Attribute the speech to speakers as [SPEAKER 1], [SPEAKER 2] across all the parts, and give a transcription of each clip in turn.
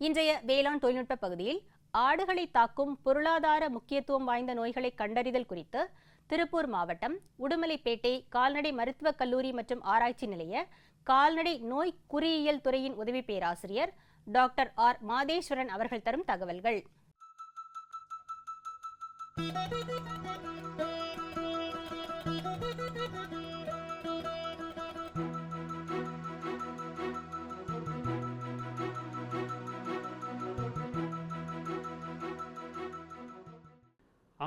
[SPEAKER 1] இன்றைய வேளாண் தொழில்நுட்ப பகுதியில் ஆடுகளை தாக்கும் பொருளாதார முக்கியத்துவம் வாய்ந்த நோய்களை கண்டறிதல் குறித்து திருப்பூர் மாவட்டம் உடுமலைப்பேட்டை கால்நடை மருத்துவக் கல்லூரி மற்றும் ஆராய்ச்சி நிலைய கால்நடை நோய் குறியியல் துறையின் உதவி பேராசிரியர் டாக்டர் ஆர். மாதேஸ்வரன் அவர்கள் தரும் தகவல்கள்.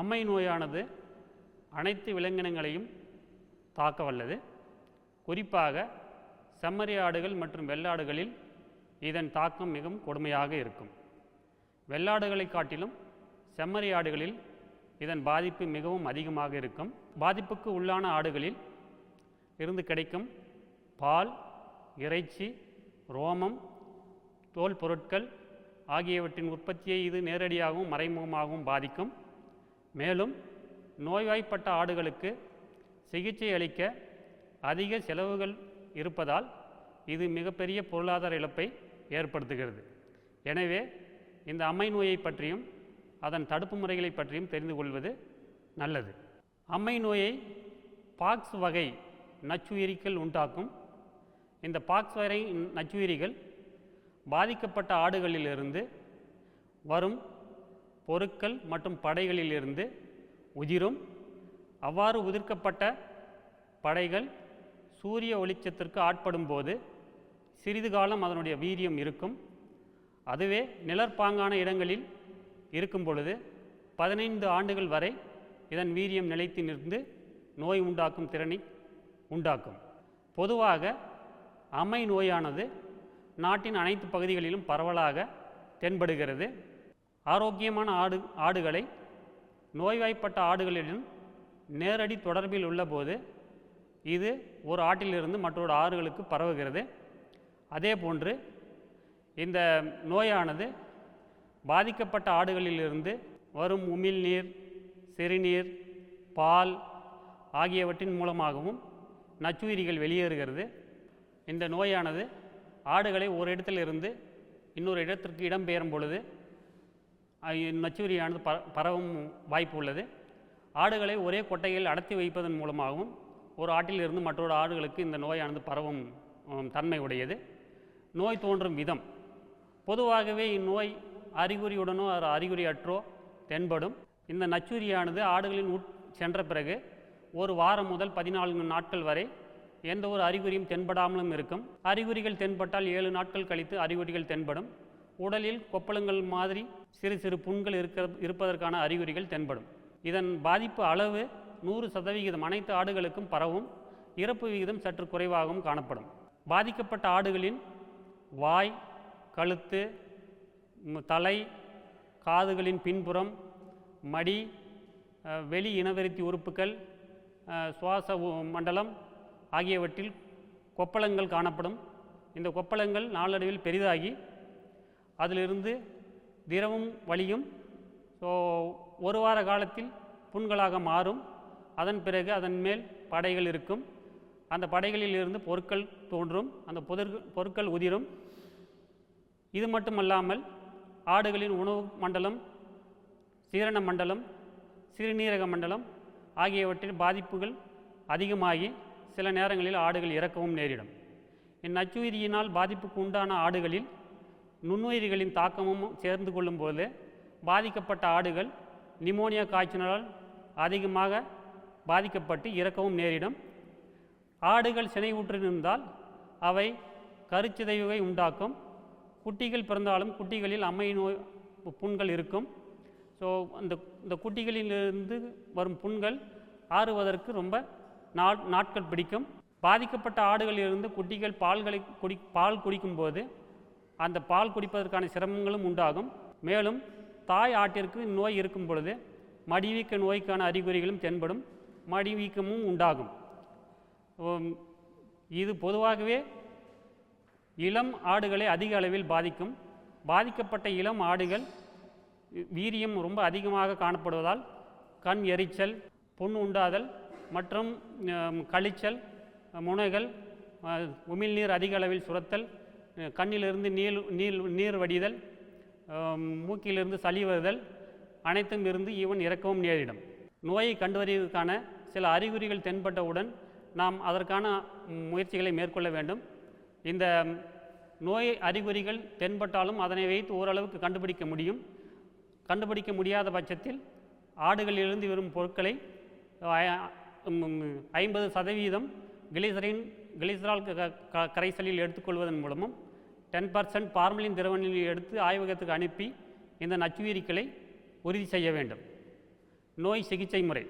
[SPEAKER 2] அம்மை நோயானது அனைத்து விலங்கினங்களையும் தாக்க வல்லது குறிப்பாக செம்மறி ஆடுகள் மற்றும் வெள்ளாடுகளில் இதன் தாக்கம் மிகவும் கொடுமையாக இருக்கும். வெள்ளாடுகளை காட்டிலும் செம்மறி ஆடுகளில் இதன் பாதிப்பு மிகவும் அதிகமாக இருக்கும். பாதிப்புக்கு உள்ளான ஆடுகளில் இருந்து கிடைக்கும் பால் இறைச்சி ரோமம் தோல் பொருட்கள் ஆகியவற்றின் உற்பத்தியை இது நேரடியாகவும் மறைமுகமாகவும் பாதிக்கும். மேலும் நோய்வாய்ப்பட்ட ஆடுகளுக்கு சிகிச்சை அளிக்க அதிக செலவுகள் இருப்பதால் இது மிகப்பெரிய பொருளாதார இழப்பை ஏற்படுத்துகிறது. எனவே இந்த அம்மை நோயை பற்றியும் அதன் தடுப்பு முறைகளை பற்றியும் தெரிந்து கொள்வது நல்லது. அம்மை நோயை பாக்ஸ் வகை நச்சுயிரிகள் உண்டாக்கும். இந்த பாக்ஸ் வகை நச்சுயிரிகள் பாதிக்கப்பட்ட ஆடுகளிலிருந்து வரும் பொருட்கள் மற்றும் படைகளிலிருந்து உதிரும். அவ்வாறு உதிர்க்கப்பட்ட படைகள் சூரிய ஒளிச்சத்திற்கு ஆட்படும் போது சிறிது காலம் அதனுடைய வீரியம் இருக்கும். அதுவே நிழற்பாங்கான இடங்களில் இருக்கும் பொழுது பதினைந்து ஆண்டுகள் வரை இதன் வீரியம் நிலைத்து நின்று நோய் உண்டாக்கும் திறனை உண்டாக்கும். பொதுவாக அமை நோயானது நாட்டின் அனைத்து பகுதிகளிலும் பரவலாக தென்படுகிறது. ஆரோக்கியமான ஆடு ஆடுகளை நோய்வாய்ப்பட்ட ஆடுகளிடம் நேரடி தொடர்பில் உள்ளபோது இது ஒரு ஆட்டிலிருந்து மற்றொரு ஆறுகளுக்கு பரவுகிறது. அதே போன்று இந்த நோயானது பாதிக்கப்பட்ட ஆடுகளிலிருந்து வரும் உமிழ்நீர் சிறுநீர் பால் ஆகியவற்றின் மூலமாகவும் நச்சுயிரிகள் வெளியேறுகிறது. இந்த நோயானது ஆடுகளை ஒரு இடத்திலிருந்து இன்னொரு இடத்திற்கு இடம்பெயரும் பொழுது அஹ் ப பரவும் வாய்ப்பு உள்ளது. ஆடுகளை ஒரே கொட்டையில் அடர்த்தி வைப்பதன் மூலமாகவும் ஒரு ஆட்டிலிருந்து மற்றொரு ஆடுகளுக்கு இந்த நோயானது பரவும் தன்மை உடையது. நோய் தோன்றும் விதம். பொதுவாகவே இந்நோய் அறிகுறியுடனோ அது அறிகுறியற்றோ தென்படும். இந்த நச்சுரியானது ஆடுகளின் உட் சென்ற பிறகு ஒரு வாரம் முதல் பதினான்கு நாட்கள் வரை எந்த ஒரு அறிகுறியும் தென்படாமலும் இருக்கும். அறிகுறிகள் தென்பட்டால் ஏழு நாட்கள் கழித்து அறிகுறிகள் தென்படும். உடலில் கொப்பளங்கள் மாதிரி சிறு சிறு புண்கள் இருக்க இருப்பதற்கான அறிகுறிகள் தென்படும். இதன் பாதிப்பு அளவு நூறு சதவிகிதம் அனைத்து ஆடுகளுக்கும் பரவும். இறப்பு விகிதம் சற்று குறைவாகவும் காணப்படும். பாதிக்கப்பட்ட ஆடுகளின் வாய் கழுத்து தலை காதுகளின் பின்புறம் மடி வெளி இனவெருத்தி உறுப்புகள் சுவாச உ- மண்டலம் ஆகியவற்றில் கொப்பளங்கள் காணப்படும். இந்த கொப்பளங்கள் நாளடைவில் பெரிதாகி அதிலிருந்து திரவம் வழியும். ஸோ ஒரு வார காலத்தில் புண்களாக மாறும். அதன் பிறகு அதன் மேல் படைகள் இருக்கும். அந்த படைகளில் இருந்து பொருட்கள் தோன்றும். அந்த பொருட்கள் பொருட்கள் உதிரும். இது மட்டுமல்லாமல் ஆடுகளின் உணவு மண்டலம் சீரண மண்டலம் சிறுநீரக மண்டலம் ஆகியவற்றில் பாதிப்புகள் அதிகமாகி சில நேரங்களில் ஆடுகள் இறக்கவும் நேரிடும். இந்நச்சுயிரியினால் பாதிப்புக்கு உண்டான ஆடுகளில் நுண்ணுயிரிகளின் தாக்கமும் சேர்ந்து கொள்ளும்போது பாதிக்கப்பட்ட ஆடுகள் நிமோனியா காய்ச்சலால் அதிகமாக பாதிக்கப்பட்டு இறக்கவும் நேரிடும். ஆடுகள் சினைவுற்றிருந்தால் அவை கருச்சிதைவை உண்டாக்கும். குட்டிகள் பிறந்தாலும் குட்டிகளில் அம்மை நோய் புண்கள் இருக்கும். ஸோ அந்த இந்த குட்டிகளிலிருந்து வரும் புண்கள் ஆறுவதற்கு ரொம்ப நாட் நாட்கள் பிடிக்கும். பாதிக்கப்பட்ட ஆடுகளிலிருந்து குட்டிகள் பால்களை குடி பால் குடிக்கும்போது அந்த பால் குடிப்பதற்கான சிரமங்களும் உண்டாகும். மேலும் தாய் ஆட்டிற்கு நோய் இருக்கும் பொழுது மடிவீக்க நோய்க்கான அறிகுறிகளும் தென்படும் மடிவீக்கமும் உண்டாகும். இது பொதுவாகவே இளம் ஆடுகளை அதிக அளவில் பாதிக்கும். பாதிக்கப்பட்ட இளம் ஆடுகள் வீரியம் ரொம்ப அதிகமாக காணப்படுவதால் கண் எரிச்சல் புண் உண்டாதல் மற்றும் கழிச்சல் முனைகள் உமிழ்நீர் அதிக அளவில் சுரத்தல் கண்ணிலிருந்து நீர் நீர் நீர் வடிதல் மூக்கிலிருந்து சளி வருதல் அனைத்தும் இருந்து இவன் இறக்கவும் நேரிடும். நோயை கண்டுவருவதற்கான சில அறிகுறிகள் தென்பட்டவுடன் நாம் அதற்கான முயற்சிகளை மேற்கொள்ள வேண்டும். இந்த நோய் அறிகுறிகள் தென்பட்டாலும் அதனை வைத்து ஓரளவுக்கு கண்டுபிடிக்க முடியும். கண்டுபிடிக்க முடியாத பட்சத்தில் ஆடுகளிலிருந்து வரும் பொருட்களை ஐம்பது சதவீதம் கிளிசரின் கிளிசரால் க- க- கரைசலில் எடுத்துக்கொள்வதன் மூலமும் டென் பர்சன்ட் பார்மலின் திரவநிலையில் எடுத்து ஆய்வகத்துக்கு அனுப்பி இந்த நச்சுயிரிகளை உறுதி செய்ய வேண்டும். நோய் சிகிச்சை முறை.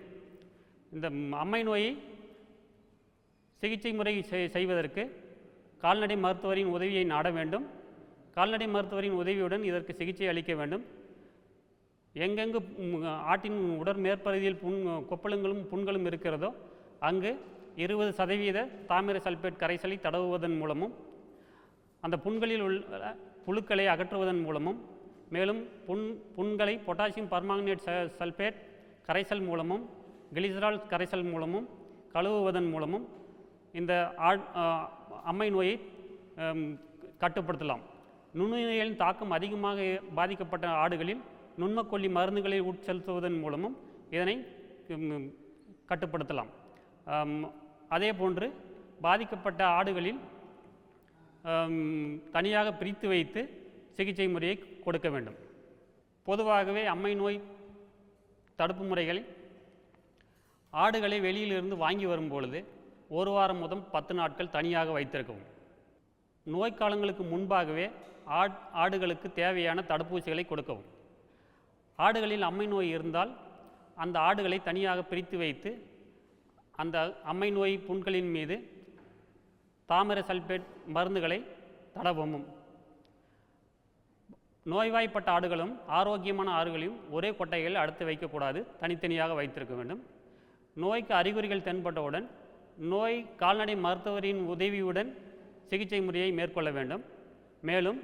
[SPEAKER 2] இந்த அம்மை நோயை சிகிச்சை முறை செய்வதற்கு கால்நடை மருத்துவரின் உதவியை நாட வேண்டும். கால்நடை மருத்துவரின் உதவியுடன் இதற்கு சிகிச்சை அளிக்க வேண்டும். எங்கெங்கு ஆட்டின் உடற் மேற்பகுதியில் புண் கொப்பளங்களும் புண்களும் இருக்கிறதோ அங்கு இருபது சதவீத தாமிர சல்பேட் கரைசலை தடவுவதன் மூலமும் அந்த புண்களில் உள்ள புழுக்களை அகற்றுவதன் மூலமும் மேலும் புண் புண்களை பொட்டாசியம் பர்மாங்கனேட் ச சல்பேட் கரைசல் மூலமும் கிளிசரால் கரைசல் மூலமும் கழுவுவதன் மூலமும் இந்த ஆட் அம்மை நோயை கட்டுப்படுத்தலாம். நுண்ணுயிரிகளின் தாக்கம் அதிகமாக பாதிக்கப்பட்ட ஆடுகளில் நுண்மக்கொல்லி மருந்துகளை உட்செலுத்துவதன் மூலமும் இதனை கட்டுப்படுத்தலாம். அதே போன்று பாதிக்கப்பட்ட ஆடுகளில் தனியாக பிரித்து வைத்து சிகிச்சை முறையை கொடுக்க வேண்டும். பொதுவாகவே அம்மை நோய் தடுப்பு முறைகள் ஆடுகளை வெளியிலிருந்து வாங்கி வரும் பொழுது ஒரு வாரம் முதல் பத்து நாட்கள் தனியாக வைத்திருக்கவும். நோய்க்காலங்களுக்கு முன்பாகவே ஆட் ஆடுகளுக்கு தேவையான தடுப்பூசிகளை கொடுக்கவும். ஆடுகளில் அம்மை நோய் இருந்தால் அந்த ஆடுகளை தனியாக பிரித்து வைத்து அந்த அம்மை நோய் புண்களின் மீது தாமிர சல்பேட் மருந்துகளை தடவமும் நோய்வாய்ப்பட்ட ஆடுகளும் ஆரோக்கியமான ஆடுகளையும் ஒரே கொட்டைகளில் அடுத்து வைக்கக்கூடாது. தனித்தனியாக வைத்திருக்க வேண்டும். நோய்க்கு அறிகுறிகள் தென்பட்டவுடன் நோய் கால்நடை மருத்துவரின் உதவியுடன் சிகிச்சை முறையை மேற்கொள்ள வேண்டும். மேலும்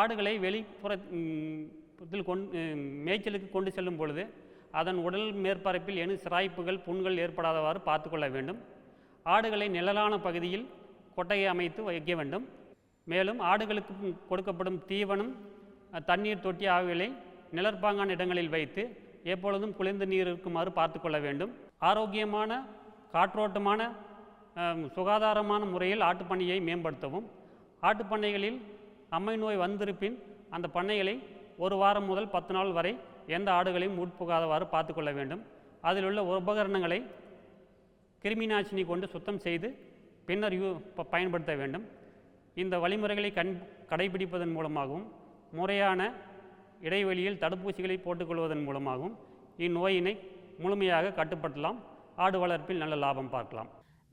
[SPEAKER 2] ஆடுகளை வெளிப்புறத்தில் கொண் மேய்ச்சலுக்கு கொண்டு செல்லும் பொழுது அதன் உடல் மேற்பரப்பில் என சிராய்ப்புகள் புண்கள் ஏற்படாதவாறு பார்த்துக்கொள்ள வேண்டும். ஆடுகளை நிழலான பகுதியில் கொட்டையை அமைத்து வைக்க வேண்டும். மேலும் ஆடுகளுக்கு கொடுக்கப்படும் தீவனம் தண்ணீர் தொட்டி ஆகியவை நிழற்பாங்கான இடங்களில் வைத்து எப்பொழுதும் குளிர்ந்த நீர் இருக்குமாறு பார்த்துக்கொள்ள வேண்டும். ஆரோக்கியமான காற்றோட்டமான சுகாதாரமான முறையில் ஆட்டுப்பண்ணையை மேம்படுத்தவும். ஆட்டுப்பண்ணைகளில் அம்மை நோய் வந்திருப்பின் அந்த பண்ணைகளை ஒரு வாரம் முதல் பத்து நாள் வரை எந்த ஆடுகளையும் உட்புகாதவாறு பார்த்துக்கொள்ள வேண்டும். அதில் உள்ள உபகரணங்களை கிருமிநாசினி கொண்டு சுத்தம் செய்து பின்னர் யூ பயன்படுத்த வேண்டும். இந்த வழிமுறைகளை கண் கடைபிடிப்பதன் மூலமாகவும் முறையான இடைவெளியில் தடுப்பூசிகளை போட்டுக்கொள்வதன் மூலமாகவும் இந்நோயினை முழுமையாக கட்டுப்படுத்தலாம். ஆடு வளர்ப்பில் நல்ல லாபம் பார்க்கலாம்.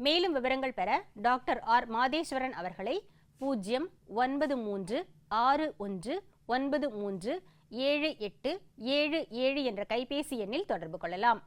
[SPEAKER 1] மேலும் விவரங்கள் பெற டாக்டர் ஆர். மாதேஸ்வரன் அவர்களை பூஜ்ஜியம் ஒன்பது மூன்று ஆறு ஒன்று ஒன்பது மூன்று ஏழு எட்டு ஏழு ஏழு என்ற கைபேசி எண்ணில் தொடர்பு கொள்ளலாம்.